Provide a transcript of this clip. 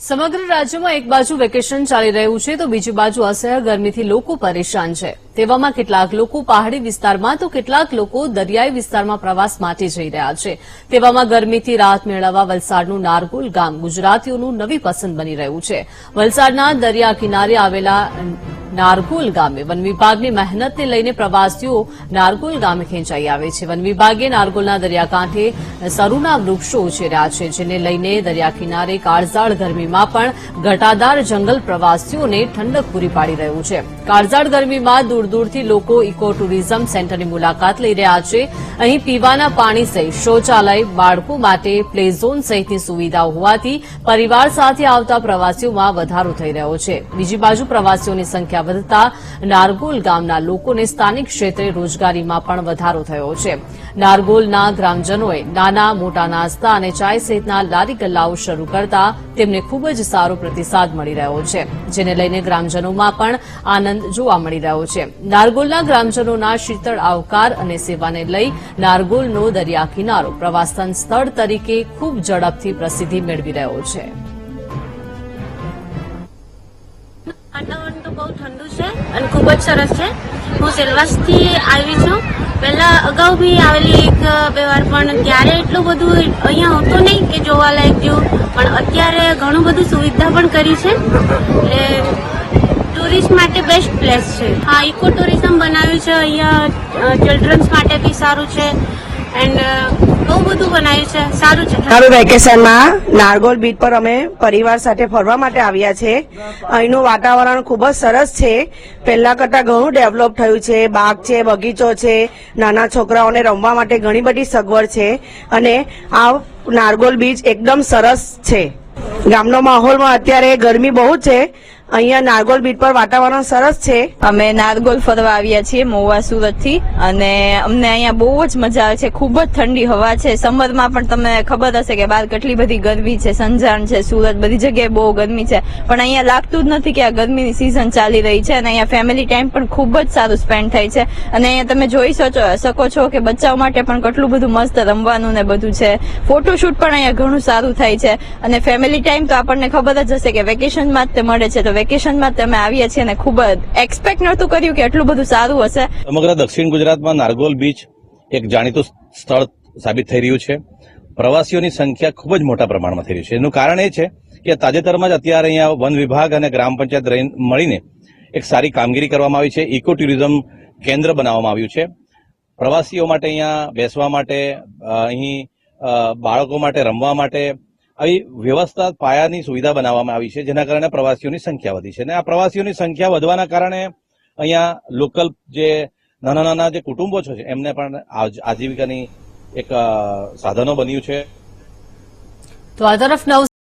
સમગ્ર રાજ્યમાં એક બાજુ વેકેશન ચાલી રહ્યું છે તો બીજી બાજુ અસહ્ય ગરમીથી લોકો પરેશાન છે. તેવામાં કેટલાક લોકો પહાડી વિસ્તારમાં તો કેટલાક લોકો દરિયાઈ વિસ્તારમાં પ્રવાસ માટે જઈ રહ્યા છે. તેવામાં ગરમીથી રાહત મેળવવા વલસાડનું નારગોલ ગામ ગુજરાતીઓનું નવી પસંદ બની રહ્યું છે. વલસાડના દરિયા કિનારે આવેલા નારગોલ ગામે વન વિભાગની મહેનતને લઈને પ્રવાસીઓ નારગોલ ગામે ખેંચાઈ આવે છે. વન વિભાગે નારગોલના દરિયાકાંઠે સરુના વૃક્ષો ઉછેર્યા છે, જેને લઈને દરિયા કિનારે કાળઝાળ ગરમીમાં પણ ઘટાદાર જંગલ પ્રવાસીઓને ઠંડક પૂરી પાડી રહ્યું છે. કાળઝાળ ગરમીમાં દૂર દૂરથી લોકો ઇકો ટુરિઝમ સેન્ટરની મુલાકાત લઈ રહ્યા છે. અહીં પીવાના પાણી સહિત શૌચાલય, બાળકો માટે પ્લે ઝોન સહિતની સુવિધાઓ હોવાથી પરિવાર સાથે આવતા પ્રવાસીઓમાં વધારો થઈ રહ્યો છે. બીજી બાજુ પ્રવાસીઓની સંખ્યા વધતા નારગોલ ગામના લોકોને સ્થાનિક ક્ષેત્રે રોજગારીમાં પણ વધારો થયો છે. નારગોલના ગ્રામજનોએ નાના, મોટા નાસ્તા અને ચાય સહિતના લારી ગલ્લાઓ શરૂ કરતા તેમને ખૂબ જ સારો પ્રતિસાદ મળી રહ્યો છે, જેને લઈને ગ્રામજનોમાં પણ આનંદ જોવા મળી રહ્યો છે. નારગોલના ગ્રામજનોના શીતળ આવકાર અને સેવાને લઈ નારગોલનો દરિયા કિનારો પ્રવાસન સ્થળ તરીકે ખૂબ ઝડપથી પ્રસિદ્ધિ મેળવી રહ્યો છે. ઠંડુ છે અને ખૂબ જ સરસ છે. હું સેલવાસથી આવી છું. પહેલા અગાઉ બી આવેલી એક બે વાર પણ ત્યારે એટલું બધું અહીંયા હતું નહીં કે જોવાલાયક જેવું. પણ અત્યારે ઘણું બધું સુવિધા પણ કરી છે. એટલે ટુરિસ્ટ માટે બેસ્ટ પ્લેસ છે. હા ઇકો ટુરિઝમ બનાવ્યું છે, અહીંયા ચિલ્ડ્રન્સ માટે બી સારું છે એન્ડ બહુ બધું બનાવ્યું છે. સારું છે. મારું વેકેશનમાં નારગોલ બીચ પર અમે પરિવાર સાથે ફરવા માટે આવ્યા છે. અહીંનું વાતાવરણ ખૂબ જ સરસ છે. પહેલા કરતાં ઘણું ડેવલપ થયું છે. બાગ છે, બગીચો છે, નાના છોકરાઓને રમવા માટે ઘણી બધી સગવડ છે. અને આ નારગોલ બીચ એકદમ સરસ છે. ગામનો માહોલમાં અત્યારે ગરમી બહુ છે. અહીંયા નારગોલ બીચ પર વાતાવરણ સરસ છે. અમે નારગોલ ફરવા આવ્યા છીએ મોવા સુરતથી અને અમને અહીંયા બહુ જ મજા આવે છે. ખૂબ જ ઠંડી હવા છે. સમરમાં પણ તમને ખબર હશે કે બહાર કેટલી બધી ગરમી છે સંજાણ છે, સુરત બધી જગ્યાએ બહુ ગરમી છે. પણ અહીંયા લાગતું જ નથી કે આ ગરમીની સિઝન ચાલી રહી છે અને અહીંયા ફેમિલી ટાઈમ પણ ખૂબ જ સારું સ્પેન્ડ થાય છે. અને અહીંયા તમે જોઈ શકો શકો છો કે બચ્ચાઓ માટે પણ કેટલું બધું મસ્ત રમવાનું ને બધું છે. ફોટોશૂટ પણ અહીંયા ઘણું સારું થાય છે. અને ફેમિલી ટાઈમ તો આપણને ખબર જ હશે કે વેકેશનમાં જ તે મળે છે. તો વેકેશનમાં તમે આવીએ છીએ અને ખૂબ જ એક્સપેક્ટ નહોતું કર્યું કે એટલું બધું સારું હશે. સમગ્ર દક્ષિણ ગુજરાતમાં નારગોલ બીચ એક જાણીતું સ્થળ સાબિત થઈ રહ્યું છે. પ્રવાસીઓની સંખ્યા ખૂબ જ મોટા પ્રમાણમાં થઈ રહી છે. એનું કારણ એ છે કે તાજેતરમાં જ અત્યારે અહીંયા વન વિભાગ અને ગ્રામ પંચાયત મળીને એક સારી કામગીરી કરવામાં આવી છે. ઇકો ટુરિઝમ કેન્દ્ર બનાવવામાં આવ્યું છે. પ્રવાસીઓ માટે અહીંયા બેસવા માટે અહીં બાળકો માટે રમવા માટે આવી વ્યવસ્થા પાયાની સુવિધા બનાવવામાં આવી છે, જેના કારણે પ્રવાસીઓની સંખ્યા વધી છે. અને આ પ્રવાસીઓની સંખ્યા વધવાના કારણે અહીંયા લોકલ જે નાના નાના જે કુટુંબો છે, એમને પણ આજીવિકાની એક સાધનો બન્યું છે. તો આ તરફ